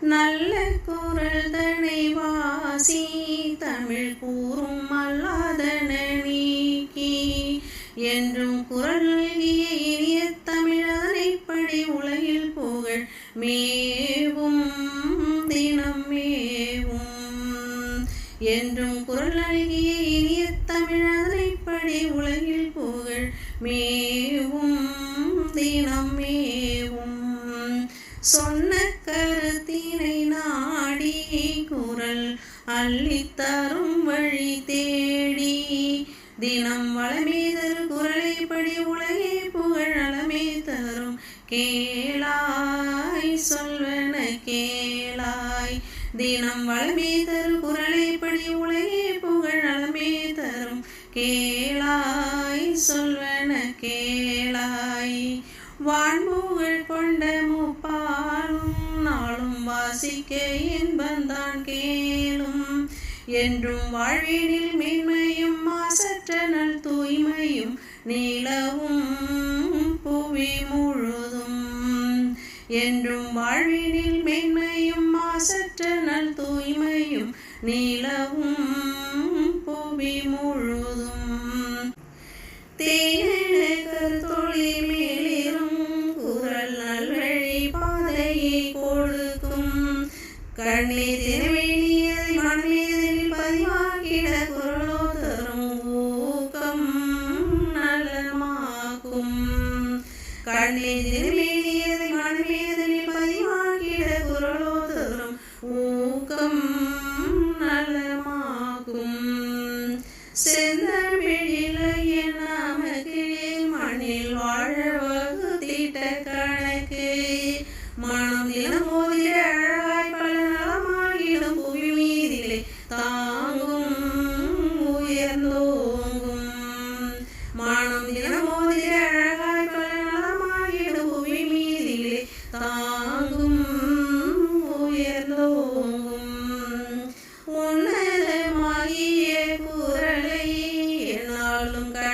நல்ல குரல் தனை வாசி தமிழ் கூறும் அல்லாதன நீக்கி. என்றும் குரல் நல்கிய இனிய தமிழனை படி உலகில் புகழ் மேவும் தினம் மேவும். என்றும் குரல் நல்கிய இனிய தமிழனை படி உலகில் புகழ் மேவும் தினம் மேவும். சொன்ன அள்ளித்தரும் வழி தேடி. தினம் வளமே தரும் குரலை படி உலகே புகழ் அளமே தரும். கேளாய் சொல்வன கேளாய். தினம் வளமே தரும் குரலை படி உலகே புகழ் அளமே தரும். கேளாய் சொல்வன கேளாய். வான்புகழ் கொண்ட முப்பாலும் நாளும் வாசிக்க இன்பந்தான் கே என்றும் வாழ்வினில் மேன்மையும் மாசற்ற நல் தூய்மையும் நிலவும் புவி முழுதும். என்றும் வாழ்வினில் மேன்மையும் மாசற்ற நல் தூய்மையும் நிலவும் புவி முழுதும். കണ്ണിൽ മിഴിയത് മൺവേദനിൽ പതിവാക്കിട കുരളോ തീറും ഊക്കം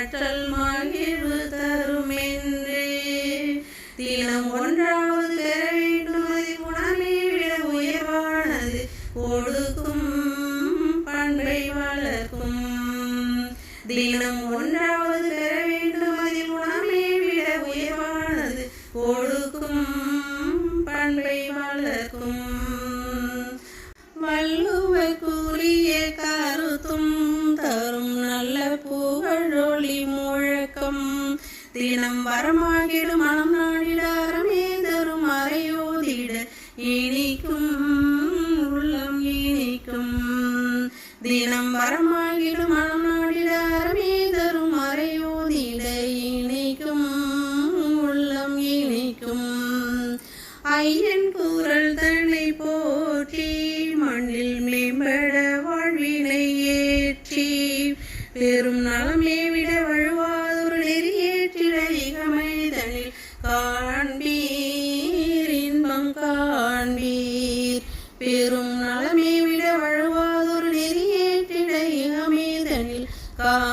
என்னாலும் கற்றல் மகிழ்வு தரும் என்று தினம் ஒன்றாவது பெற வேண்டும் அது குணமே விட உயர்வானது. கொடுக்கும் பண்பை வளர்க்கும். தினம் ஒன்றாவது பெற வேண்டும் அதில் குணமே விட உயர்வானது. கொடுக்கும் பண்பை வளர்க்கும். வள்ளுவ கூறிய கருத்தும் தரும். தினம் வரமாகிடும் மனம் நாடிட அறமே தரும் அறையோதிட இனிக்கும் உள்ளம் இனிக்கும். தினம் வரமாகிடும் மனம் நாடிட அறமே தரும் அறையோதிட இனிக்கும் உள்ளம் இனிக்கும். ஐயன் காண்பீர் இன்பம் காண்பீர். பெரும் நலமே விட வழுவாதொரு நெறியேற்றிட இகமைதனில் காண்பீர்